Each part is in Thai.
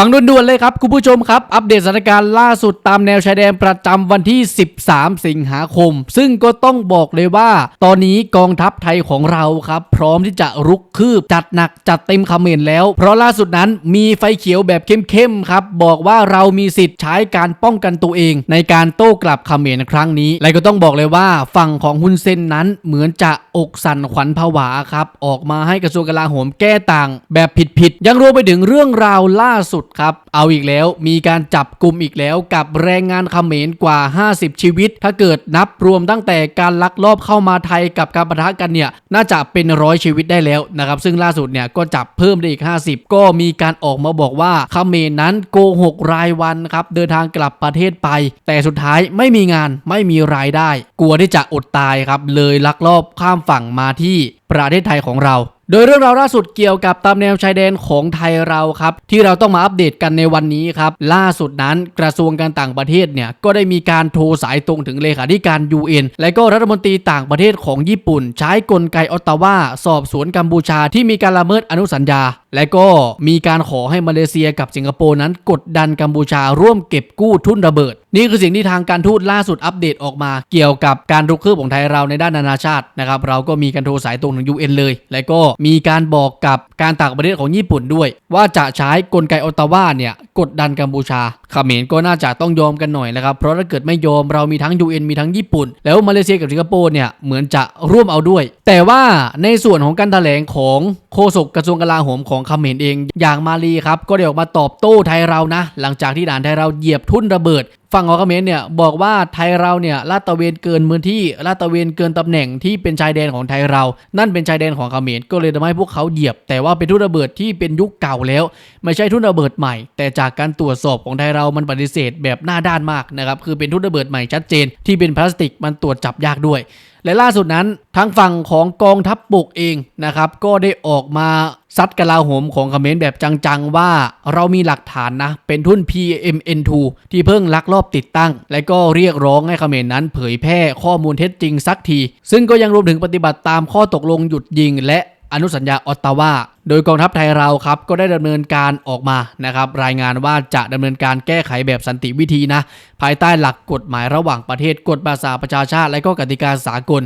ฟังด่วนๆเลยครับ คุณผู้ชมครับ อัปเดตสถานการณ์ล่าสุดตามแนวชายแดนประจำวันที่ 13 สิงหาคม ซึ่งก็ต้องบอกเลยว่า ตอนนี้กองทัพไทยของเราครับ พร้อมที่จะรุกคืบจัดหนักจัดเต็มคาเมนแล้ว เพราะล่าสุดนั้นมีไฟเขียวแบบเข้มๆครับ บอกว่าเรามีสิทธิ์ใช้การป้องกันตัวเอง ในการโต้กลับคาเมนครั้งนี้ และก็ต้องบอกเลยว่าฝั่งของฮุนเซนนั้นเหมือนจะอกสั่นขวัญผวาครับออกมาให้กระทรวงกลาโหมแก้ต่าง แบบผิดๆยังรวมไปถึงเรื่องราวล่าสุดครับ เอาอีกแล้วมีการจับกลุ่มอีกแล้วกับแรงงานเขมรกว่า 50 ชีวิต ถ้าเกิดนับรวมตั้งแต่การลักลอบเข้ามาไทยกับการประทะกันเนี่ยน่าจะเป็นร้อยชีวิตได้แล้วนะครับซึ่งล่าสุดเนี่ยก็จับเพิ่มได้อีก 50 ก็มีการออกมาบอกว่าเขมรนั้นโกหกรายวันครับเดินทางกลับประเทศไป แต่สุดท้ายไม่มีงานไม่มีรายได้ กลัวที่จะอดตายครับเลยลักลอบข้ามฝั่งมาที่ประเทศไทยของเรา โดยเรื่องราวล่าสุดเกี่ยวกับตามแนวชายแดนของไทยเราครับ ที่เราต้องมาอัปเดตกันในวันนี้ครับ ล่าสุดนั้นกระทรวงการต่างประเทศเนี่ยก็ได้มีการโทรสายตรงถึงเลขาธิการ UN และก็รัฐมนตรีต่างประเทศของญี่ปุ่น ใช้กลไกออตตาวาสอบสวนกัมพูชาที่มีการละเมิดอนุสัญญาและก็มีการขอให้มาเลเซียกับสิงคโปร์นั้นกดดันกัมพูชาร่วมเก็บกู้ทุนระเบิด นี่คือสิ่งที่ทางการทูตล่าสุดอัปเดตออกมา เกี่ยวกับการรุกคืบของไทยเราในด้านนานาชาตินะครับเราก็มีการโทรสายตรงถึง UN เลย และก็มีการบอกกับการต่างประเทศของญี่ปุ่นด้วย ว่าจะใช้กลไกออตตาวาเนี่ยกดดันกัมพูชา เขมรก็น่าจะต้องยอมกันหน่อยนะครับ เพราะถ้าเกิดไม่ยอมเรามีทั้ง UN มีทั้งญี่ปุ่น แล้วมาเลเซียกับสิงคโปร์เนี่ยเหมือนจะร่วมเอาด้วย แต่ว่าในส่วนของการแถลงของโฆษกกระทรวงกลาโหมของเขมรเองอย่างมาลีครับก็ได้ออกมาตอบโต้ไทยเรานะ หลังจากที่ด่านไทยเราเหยียบทุ่นระเบิดฝั่งของเขมรเนี่ยบอกว่าไทยเราเนี่ยลาดตะเวนเกินพื้นที่ลาดตะเวนเกินตำแหน่งที่เป็นชายแดนของไทยเรา นั่นเป็นชายแดนของเขมรก็เลยทำให้พวกเขาเหยียบ แต่ว่าเป็นทุ่นระเบิดที่เป็นยุคเก่าแล้ว ไม่ใช่ทุ่นระเบิดใหม่ แต่จากการตรวจสอบของไทยเรามันปฏิเสธแบบหน้าด้านมากนะครับคือเป็นทุ่นระเบิดใหม่ชัดเจน ที่เป็นพลาสติกมันตรวจจับยากด้วยและล่าสุดนั้นทางฝั่งของกองทัพบกเองนะครับก็ได้ออกมา ซัดกลาโหมของคอมเมนต์แบบจังๆ ว่าเรามีหลักฐานนะ เป็นทุ่น PMN2 ที่เพิ่งลักลอบติดตั้ง และก็เรียกร้องให้เขมรนั้นเผยแพร่ข้อมูลเท็จจริงสักที ซึ่งก็ยังรวมถึงปฏิบัติตามข้อตกลงหยุดยิง และอนุสัญญาออตตาวา โดยกองทัพไทยเราครับก็ได้ดำเนินการออกมานะครับรายงานว่าจะดำเนินการแก้ไขแบบสันติวิธีนะภายใต้หลักกฎหมายระหว่างประเทศกฎภาษาประชาชาติและก็กติกาสากล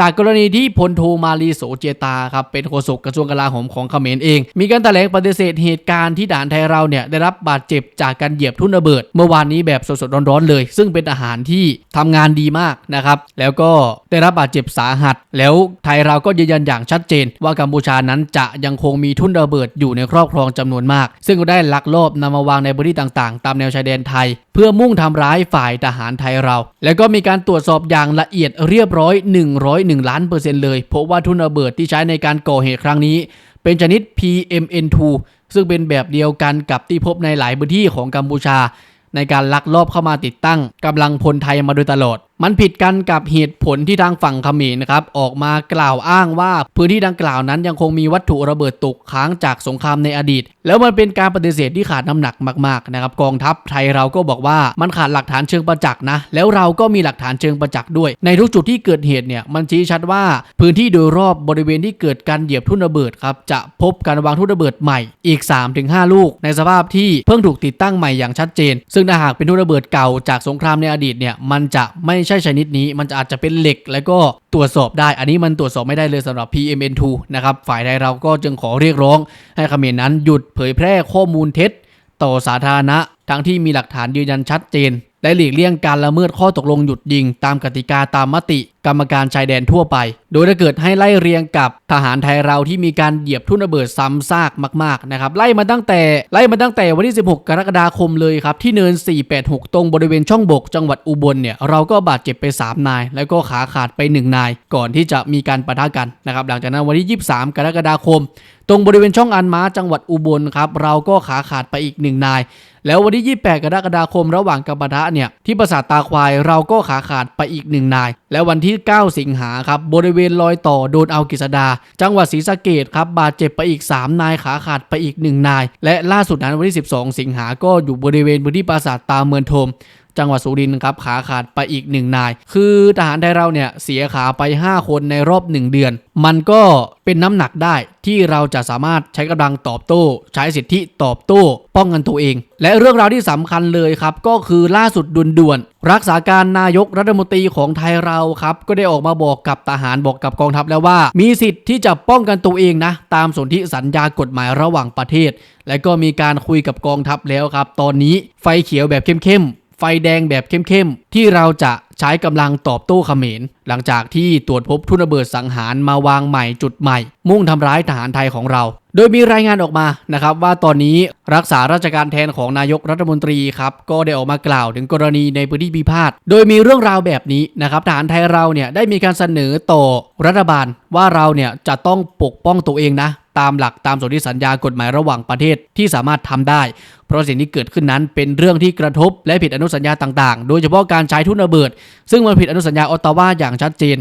จากกรณีที่พลโทมาลีโสเจตาครับเป็นโฆษกกระทรวงกลาโหมของเขมรเอง มีการแถลงปฏิเสธเหตุการณ์ที่ด่านไทยเราเนี่ยได้รับบาดเจ็บจากการเหยียบทุ่นระเบิด เมื่อวานนี้แบบสดๆร้อนๆเลย ซึ่งเป็นทหารที่ทำงานดีมากนะครับแล้วก็ได้รับบาดเจ็บสาหัส แล้วไทยเราก็ยืนยันอย่างชัดเจน ว่ากัมพูชานั้นจะยังคงมีีทุ่นระเบิดอยู่ในครอบครองจำนวนมาก ซึ่งก็ได้ลักลอบนำมาวางในพื้นที่ต่างๆ ตามแนวชายแดนไทย เพื่อมุ่งทำร้ายฝ่ายทหารไทยเรา แล้วก็มีการตรวจสอบอย่างละเอียดเรียบร้อย 101 ล้านเปอร์เซ็นต์เลยพบว่าทุ่นระเบิดที่ใช้ในการก่อเหตุครั้งนี้ เป็นชนิด PMN2 ซึ่งเป็นแบบเดียวกันกับที่พบในหลายพื้นที่ของกัมพูชา ในการลักลอบเข้ามาติดตั้งกำลังพลไทยมาโดยตลอดมันผิดกันกับเหตุผลที่ทางฝั่งเขมรนะครับออกมากล่าวอ้างว่าพื้นที่ดังกล่าวนั้นยังคงมีวัตถุระเบิดตกค้างจากสงครามในอดีต แล้วมันเป็นการปฏิเสธที่ขาดน้ำหนักมากๆนะครับกองทัพไทยเราก็บอกว่ามันขาดหลักฐานเชิงประจักษ์นะแล้วเราก็มีหลักฐานเชิงประจักษ์ด้วย ในทุกจุดที่เกิดเหตุเนี่ยมันชี้ชัดว่าพื้นที่โดยรอบบริเวณที่เกิดการเหยียบทุ่นระเบิดครับจะพบการวางทุ่นระเบิดใหม่อีก 3-5 ลูก ในสภาพที่เพิ่งถูกติดตั้งใหม่อย่างชัดเจน ซึ่งถ้าหากเป็นทุ่นระเบิดเก่าจากสงครามในอดีตเนี่ยมันจะไม่ใช่ชนิดนี้ มันจะอาจจะเป็นเหล็กแล้วก็ตรวจสอบได้ อันนี้มันตรวจสอบไม่ได้เลยสำหรับ PMN2 นะครับ ฝ่ายใดเราก็จึงขอเรียกร้องให้เขมรนั้นหยุดเผยแพร่ข้อมูลเท็จ ต่อสาธารณะทั้งที่มีหลักฐานยืนยันชัดเจนและหลีกเลี่ยงการละเมิดข้อตกลงหยุดยิง ตามกติกาตามมติ กรรมการชายแดนทั่วไป โดยถ้าเกิดให้ไล่เรียงกับทหารไทยเราที่มีการเหยียบทุ่นระเบิดซ้ำซากมากๆนะครับไล่มาตั้งแต่ไล่มาตั้งแต่วันที่ 16 กรกฎาคมเลยครับที่เนิน 486 ตรงบริเวณช่องบก จังหวัดอุบลเนี่ยเราก็บาดเจ็บไป 3 นาย แล้วก็ขาขาดไป 1 นาย ก่อนที่จะมีการปะทะกันนะครับหลังจากนั้นวันที่ 23 กรกฎาคม ตรงบริเวณช่องอันม้าจังหวัดอุบลครับเราก็ขาขาดไปอีกหนึ่งนาย แล้ววันที่ 28 กรกฎาคมระหว่างกัปะทะเนี่ยที่ปราสาทตาควายเราก็ขาขาดไปอีกหนึ่งนาย แล้ววันที่ 9 สิงหาครับบริเวณรอยต่อโดนเอากิษดา จังหวัดศรีสะเกดครับบาดเจ็บไปอีก 3 นายขาขาดไปอีก 1 นาย และล่าสุดนั้นวันที่ 12 สิงหาก็อยู่บริเวณพื้นที่ปราสาทตาเมืองโทม จังหวัดสุรินทร์ครับขาขาดไปอีกหนึ่งนาย คือทหารไทยเราเนี่ยเสียขาไป 5 คนในรอบ 1 เดือน มันก็เป็นน้ำหนักได้ที่เราจะสามารถใช้กำลังตอบโต้ ใช้สิทธิตอบโต้ ป้องกันตัวเอง และเรื่องราวที่สำคัญเลยครับ ก็คือล่าสุดด่วนๆรักษาการนายกรัฐมนตรีของไทยเราครับ ก็ได้ออกมาบอกกับทหารบอกกับกองทัพแล้วว่า มีสิทธิ์ที่จะป้องกันตัวเองนะ ตามสนธิสัญญากฎหมายระหว่างประเทศ และก็มีการคุยกับกองทัพแล้วครับ ตอนนี้ไฟเขียวแบบเข้มๆ ไฟแดงแบบเข้มๆ ที่เราจะใช้กำลังตอบโต้เขมร หลังจากที่ตรวจพบทุนระเบิดสังหารมาวางใหม่จุดใหม่ มุ่งทำร้ายทหารไทยของเรา โดยมีรายงานออกมานะครับว่าตอนนี้รักษาราชการแทนของนายกรัฐมนตรีครับก็ได้ออกมากล่าวถึงกรณีในพื้นที่พิพาท โดยมีเรื่องราวแบบนี้นะครับทหารไทยเราเนี่ยได้มีการเสนอต่อรัฐบาลว่าเราเนี่ยจะต้องปกป้องตัวเองนะ ตามหลักตามสนธิสัญญากฎหมายระหว่างประเทศที่สามารถทำได้ เพราะสิ่งที่เกิดขึ้นนั้นเป็นเรื่องที่กระทบและผิดอนุสัญญาต่างๆ โดยเฉพาะการใช้ทุนระเบิด ซึ่งมันผิดอนุสัญญาออตตาวาอย่างชัดเจน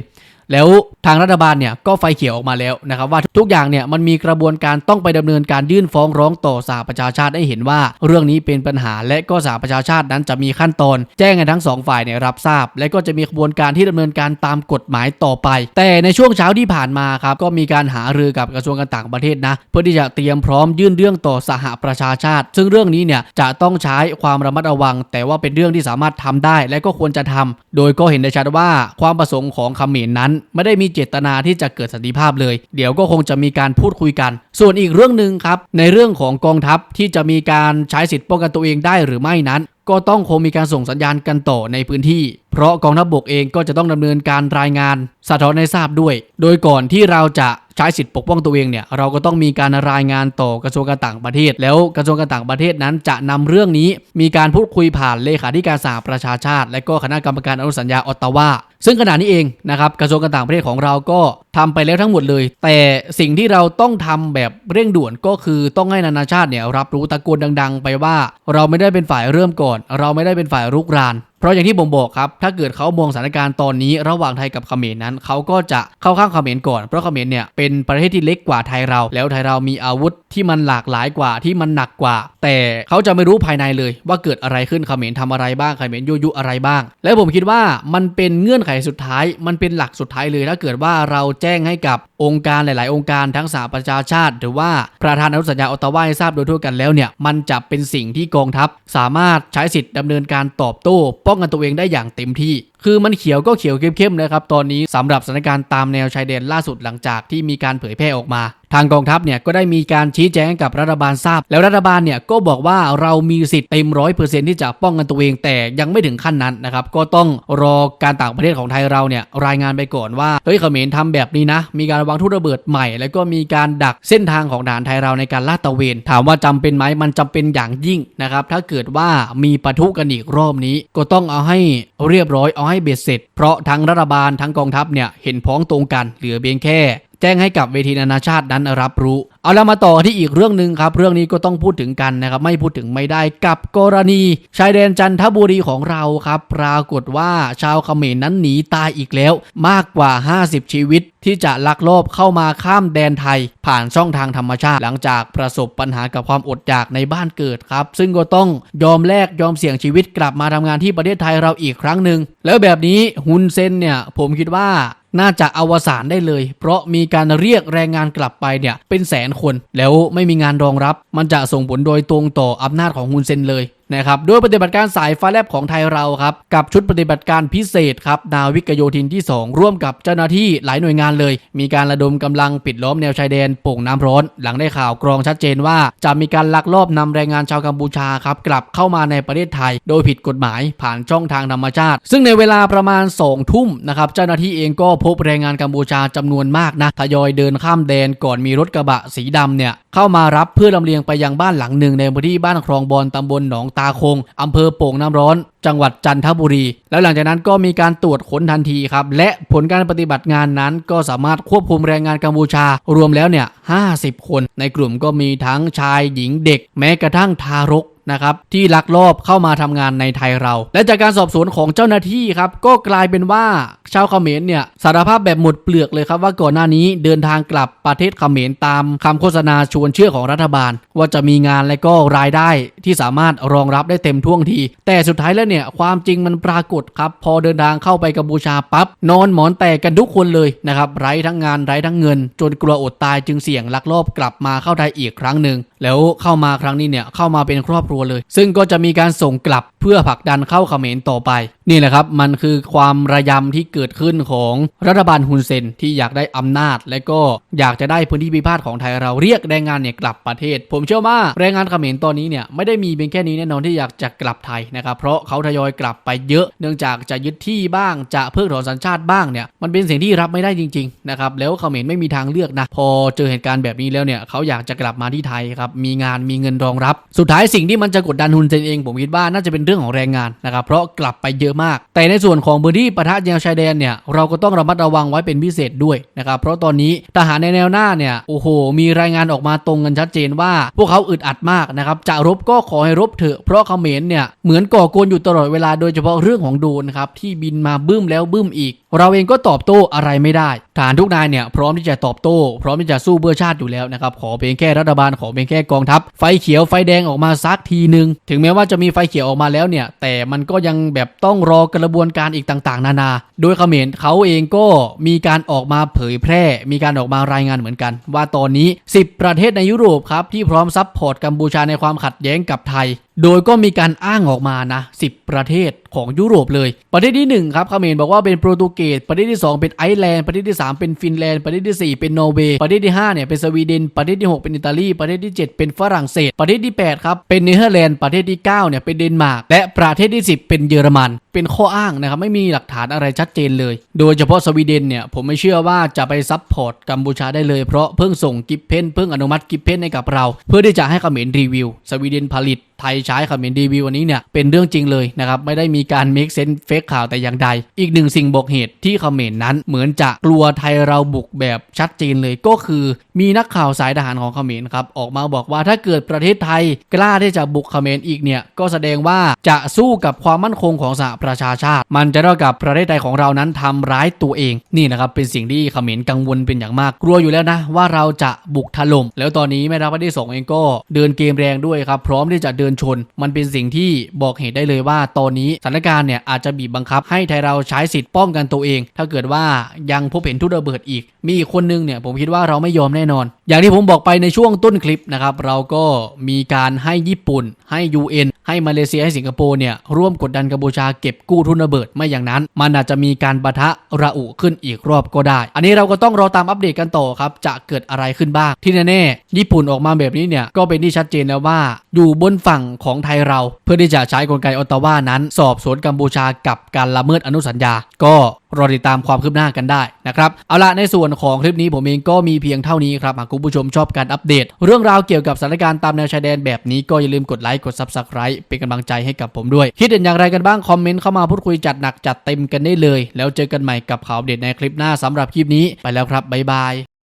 แล้วทางรัฐบาลเนี่ยก็ไฟเขียวออกมาแล้วนะครับว่าทุกอย่างเนี่ยมันมีกระบวนการต้องไปดำเนินการยื่นฟ้องร้องต่อสหประชาชาติให้เห็นว่า เรื่องนี้เป็นปัญหาและก็สหประชาชาตินั้นจะมีขั้นตอน แจ้งให้ทั้งสองฝ่ายเนี่ยรับทราบ และก็จะมีกระบวนการที่ดำเนินการตามกฎหมายต่อไป แต่ในช่วงเช้าที่ผ่านมาครับก็มีการหารือกับกระทรวงการต่างประเทศนะเพื่อที่จะเตรียมพร้อมยื่นเรื่องต่อสหประชาชาติ ซึ่งเรื่องนี้เนี่ยจะต้องใช้ความระมัดระวัง แต่ว่าเป็นเรื่องที่สามารถทำได้ และก็ควรจะทำโดยก็เห็นได้ชัดว่าความประสงค์ของเขมรนั้นไม่ได้มีเจตนาที่จะเกิดสันติภาพเลย เดี๋ยวก็คงจะมีการพูดคุยกัน ส่วนอีกเรื่องหนึ่งครับในเรื่องของกองทัพที่จะมีการใช้สิทธิ์ป้องกันตัวเองได้หรือไม่นั้น ก็ต้องคงมีการส่งสัญญาณกันต่อในพื้นที่ เพราะกองทัพบกเองก็จะต้องดำเนินการรายงานสะท้อนให้ทราบด้วย โดยก่อนที่เราจะใช้สิทธิปกป้องตัวเองเนี่ยเราก็ต้องมีการรายงานต่อกระทรวงการต่างประเทศ แล้วกระทรวงการต่างประเทศนั้นจะนำเรื่องนี้ มีการพูดคุยผ่านเลขาธิการสหประชาชาติ และก็คณะกรรมการอนุสัญญาออตตาวาซึ่งขณะนี้เองนะครับกระทรวงการต่างประเทศของเราก็ ทำไปแล้วทั้งหมดเลย แต่สิ่งที่เราต้องทำแบบเร่งด่วนก็คือต้องให้นานาชาติเนี่ยรับรู้ตะโกนดัง ๆ ไปว่า เราไม่ได้เป็นฝ่ายเริ่มก่อน เราไม่ได้เป็นฝ่ายรุกรานเพราะอย่างที่ผมบอกครับ ถ้าเกิดเขามองสถานการณ์ตอนนี้ระหว่างไทยกับเขมรนั้น เขาก็จะเข้าข้างเขมรก่อน เพราะเขมรเนี่ยเป็นประเทศที่เล็กกว่าไทยเรา แล้วไทยเรามีอาวุธที่มันหลากหลายกว่าที่มันหนักกว่า แต่เขาจะไม่รู้ภายในเลยว่าเกิดอะไรขึ้นเขมรทำอะไรบ้างเขมรยุยุอะไรบ้าง และผมคิดว่ามันเป็นเงื่อนไขสุดท้าย มันเป็นหลักสุดท้ายเลยถ้าเกิดว่าเราแจ้งให้กับองค์การหลาย ๆ องค์การทั้งสหประชาชาติ หรือว่าประธานอนุสัญญาออตตาวาให้ทราบโดยทั่วกันแล้วเนี่ยมันจะเป็นสิ่งที่กองทัพ สามารถใช้สิทธิ์ดำเนินการตอบโต้ ป้องกันตัวเองได้อย่างเต็มที่ คือมันเขียวก็เขียวเข้มๆนะครับตอนนี้สำหรับสถานการณ์ตามแนวชายแดนล่าสุดหลังจากที่มีการเผยแพร่ออกมา ทางกองทัพเนี่ยก็ได้มีการชี้แจงกับรัฐบาลทราบ แล้วรัฐบาลเนี่ยก็บอกว่าเรามีสิทธิ์เต็มร้อยเปอร์เซ็นที่จะป้องกันตัวเองแต่ยังไม่ถึงขั้นนั้นนะครับก็ต้องรอการต่างประเทศของไทยเราเนี่ยรายงานไปก่อนว่าเฮ้ยเขมรทำแบบนี้นะ มีการวางทุ่ระเบิดใหม่ แล้วก็มีการดักเส้นทางของทหารไทยเราในการลาดตระเวน ถามว่าจำเป็นไหมมันจำเป็นอย่างยิ่งนะครับถ้าเกิดว่ามีปะทุกันอีกรอบนี้ ก็ต้องเอาให้เรียบร้อยเอาให้เบ็ดเสร็จ เพราะทั้งรัฐบาลทั้งกองทัพเนี่ยเห็นพ้องตรงกันเหลือเพียงแค่แจ้งให้กับเวทีนานาชาตินั้นรับรู้ เอาละมาต่อที่อีกเรื่องหนึ่งครับ เรื่องนี้ก็ต้องพูดถึงกันนะครับ ไม่พูดถึงไม่ได้กับกรณี ชายแดนจันทบุรีของเราครับ ปรากฏว่าชาวเขมรนั้นหนีตายอีกแล้ว มากกว่า 50 ชีวิต ที่จะลักลอบเข้ามาข้ามแดนไทย ผ่านช่องทางธรรมชาติ หลังจากประสบปัญหากับความอดอยากในบ้านเกิดครับ ซึ่งก็ต้องยอมแลกยอมเสี่ยงชีวิตกลับมาทำงานที่ประเทศไทยเราอีกครั้งหนึ่งแล้วแบบนี้ฮุนเซนเนี่ยผมคิดว่า น่าจะอวสานได้เลย เพราะมีการเรียกแรงงานกลับไปเนี่ยเป็นแสนคน แล้วไม่มีงานรองรับ มันจะส่งผลโดยตรงต่ออำนาจของฮุนเซนเลย นะครับด้วยปฏิบัติการสายฟ้าแลบของไทยเราครับกับชุดปฏิบัติการพิเศษครับนาวิกโยธินที่ 2 ร่วมกับเจ้าหน้าที่หลายหน่วยงานเลย มีการระดมกำลังปิดล้อมแนวชายแดนโป่งน้ำร้อน หลังได้ข่าวกรองชัดเจนว่า จะมีการลักลอบนำแรงงานชาวกัมพูชาครับกลับเข้ามาในประเทศไทย โดยผิดกฎหมายผ่านช่องทางธรรมชาติ ซึ่งในเวลาประมาณ2ทุ่มนะครับเจ้าหน้าที่เองก็พบแรงงานกัมพูชาจำนวนมากนะทยอยเดินข้ามแดนก่อนมีรถกระบะสีดำเนี่ยเข้ามารับเพื่อลำเลียงไปยังบ้านหลังหนึ่งในพื้นที่บ้านคลองบอนตำบลหนองตาคงอำเภอโป่งน้ำร้อน จังหวัดจันทบุรี แล้วหลังจากนั้นก็มีการตรวจค้นทันทีครับ และผลการปฏิบัติงานนั้นก็สามารถควบคุมแรงงานกัมพูชา รวมแล้วเนี่ย 50 คน ในกลุ่มก็มีทั้งชายหญิงเด็ก แม้กระทั่งทารก นะครับที่ลักลอบเข้ามาทำงานในไทยเรา และจากการสอบสวนของเจ้าหน้าที่ครับก็กลายเป็นว่าชาวเขมรเนี่ยสารภาพแบบหมดเปลือกเลยครับว่าก่อนหน้านี้เดินทางกลับประเทศเขมรตามคำโฆษณาชวนเชื่อของรัฐบาล ว่าจะมีงานและก็รายได้ที่สามารถรองรับได้เต็มท่วงที แต่สุดท้ายแล้วเนี่ยความจริงมันปรากฏครับพอเดินทางเข้าไปกัมพูชาปั๊บนอนหมอนแตกกันทุกคนเลยนะครับไร้ทั้งงานไร้ทั้งเงิน จนกลัวอดตายจึงเสี่ยงลักลอบกลับมาเข้าไทยอีกครั้งหนึ่งแล้วเข้ามาครั้งนี้เนี่ยเข้ามาเป็นครอบครัวเลย ซึ่งก็จะมีการส่งกลับ พื่อผลักดันเข้าเขมรต่อไป นี่แหละครับมันคือความระยำที่เกิดขึ้นของรัฐบาลฮุนเซนที่อยากได้อำนาจ และก็อยากจะได้พื้นที่พิพาทของไทยเราเรียกแรงงานเนี่ยกลับประเทศ ผมเชื่อว่าแรงงานเขมรตอนนี้เนี่ยไม่ได้มีเพียงแค่นี้แน่นอนที่อยากจะกลับไทยนะครับเพราะเขาทยอยกลับไปเยอะเนื่องจากจะยึดที่บ้างจะเพิกถอนสัญชาติบ้างเนี่ยมันเป็นสิ่งที่รับไม่ได้จริงๆนะครับแล้วเขมรไม่มีทางเลือกนะพอเจอเหตุการณ์แบบนี้แล้วเนี่ยเขาอยากจะกลับมาที่ไทยครับมีงานมีเงินรองรับ สุดท้ายสิ่งที่มันจะกดดันฮุนเซนเองผมคิดว่าน่าจะเป็นเรื่องของแรงงานนะครับเพราะกลับไปเยอะมาก แต่ในส่วนของพื้นที่ปะทะแนวชายแดนเนี่ยเราก็ต้องระมัดระวังไว้เป็นพิเศษด้วยนะครับเพราะตอนนี้ทหารในแนวหน้าเนี่ยโอ้โห มีรายงานออกมาตรงกันชัดเจนว่า พวกเขาอึดอัดมากนะครับจะรบก็ขอให้รบเถอะเพราะเขมรเนี่ยเหมือนก่อกวนอยู่ตลอดเวลาโดยเฉพาะเรื่องของโดนครับที่บินมาบึ้มแล้วบึ้มอีก เราเองก็ตอบโต้อะไรไม่ได้ทหารทุกนายเนี่ยพร้อมที่จะตอบโต้ พร้อมที่จะสู้เพื่อชาติอยู่แล้วนะครับขอเพียงแค่รัฐบาลขอเพียงแค่กองทัพ ไฟเขียวไฟแดงออกมาสักทีหนึ่งถึงแม้ว่าจะมีไฟเขียวออกมาแล้วเนี่ยแต่มันก็ยังแบบต้องรอกระบวนการอีกต่างๆ นานา โดยเขมรเขาเองก็มีการออกมาเผยแพร่ มีการออกมารายงานเหมือนกัน ว่าตอนนี้ 10 ประเทศในยุโรปครับที่พร้อมซัพพอร์ตกัมพูชาในความขัดแย้งกับไทยโดยก็มีการอ้างออกมานะ 10 ประเทศของยุโรปเลย ประเทศที่ 1 ครับเขมรบอกว่าเป็นโปรตุเกส ประเทศที่ 2 เป็นไอร์แลนด์ ประเทศที่ 3 เป็นฟินแลนด์ ประเทศทีสี่ 4 เป็นนอร์เวย์ ประเทศที่ 5 เนี่ยเป็นสวีเดน ประเทศที่ 6 เป็นอิตาลี ประเทศที่ 7 เป็นฝรั่งเศส ประเทศที่ 8 ครับ เป็นเนเธอร์แลนด์ ประเทศที่ 9 เนี่ยเป็นเดนมาร์ก และประเทศที่ 10 เป็นเยอรมัน เป็นข้ออ้างนะครับ ไม่มีหลักฐานอะไรชัดเจนเลย โดยเฉพาะสวีเดนเนี่ย ผมไม่เชื่อว่าจะไปซัพพอร์ตกัมพูชาได้เลย เพราะเพิ่งส่งกิฟเพน เพิ่งอนุมัติกิฟเพนให้กับเรา เพื่อที่จะให้เขมรรีวิว สวีเดนผลิต ยใช้เขมรรีวิววันนี้เนี่ยเป็นเรื่องจริงเลยนะครับไม่ได้มีการเมคเซนเฟกข่าวแต่อย่างใด อีกหนึ่งสิ่งบอกเหตุที่เขมรนั้นเหมือนจะกลัวไทยเราบุกแบบชัดเจนเลยก็คือ มีนักข่าวสายทหารของเขมรครับออกมาบอกว่าถ้าเกิดประเทศไทยกล้าที่จะบุกเขมรอีกเนี่ยก็แสดงว่าจะสู้กับความมั่นคงของสหประชาชาติ มันจะเท่ากับประเทศไทยของเรานั้นทำร้ายตัวเองนี่นะครับเป็นสิ่งที่เขมรกังวลเป็นอย่างมากกลัวอยู่แล้วนะว่าเราจะบุกถล่มแล้วตอนนี้แม่ทัพภาคที่สองเองก็เดินเกมแรงด้วยครับพร้อมที่จะเดินชน มันเป็นสิ่งที่บอกเหตุได้เลยว่าตอนนี้สถานการณ์เนี่ยอาจจะบีบบังคับให้ไทยเราใช้สิทธิ์ป้องกันตัวเอง ถ้าเกิดว่ายังพบเห็นทุกระเบิดอีก มีอีกคนนึงเนี่ยผมคิดว่าเราไม่ยอมแน่นอนอย่างที่ผมบอกไปในช่วงต้นคลิปนะครับ เราก็มีการให้ญี่ปุ่น ให้ UN ให้มาเลเซียให้สิงคโปร์เนี่ยร่วมกดดันกัมพูชาเก็บกู้ทุนระเบิดไม่อย่างนั้น มันอาจจะมีการปะทะระอุขึ้นอีกรอบก็ได้ อันนี้เราก็ต้องรอตามอัปเดตกันต่อครับ จะเกิดอะไรขึ้นบ้าง ที่แน่ๆญี่ปุ่นออกมาแบบนี้เนี่ยก็เป็นที่ชัดเจนแล้วว่า อยู่บนฝั่งของไทยเรา เพื่อที่จะใช้กลไกออตตาวานั้น สอบสวนกัมพูชากับการละเมิดอนุสัญญา ก็รอติดตามความคืบหน้ากันได้นะครับ เอาละในส่วนของคลิปนี้ผมเองก็มีเพียงเท่านี้ครับ หากคุณผู้ชมชอบการอัปเดต เรื่องราวเกี่ยวกับสถานการณ์ตามแนวชายแดนแบบนี้ก็อย่าลืมกดไลค์กด Subscribe เป็นกำลังใจให้กับผมด้วย คิดเห็นอย่างไรกันบ้าง คอมเมนต์เข้ามาพูดคุยจัดหนักจัดเต็มกันได้เลย แล้วเจอกันใหม่กับข่าวเด็ดในคลิปหน้าสำหรับคลิปนี้ไปแล้วครับบ๊ายบาย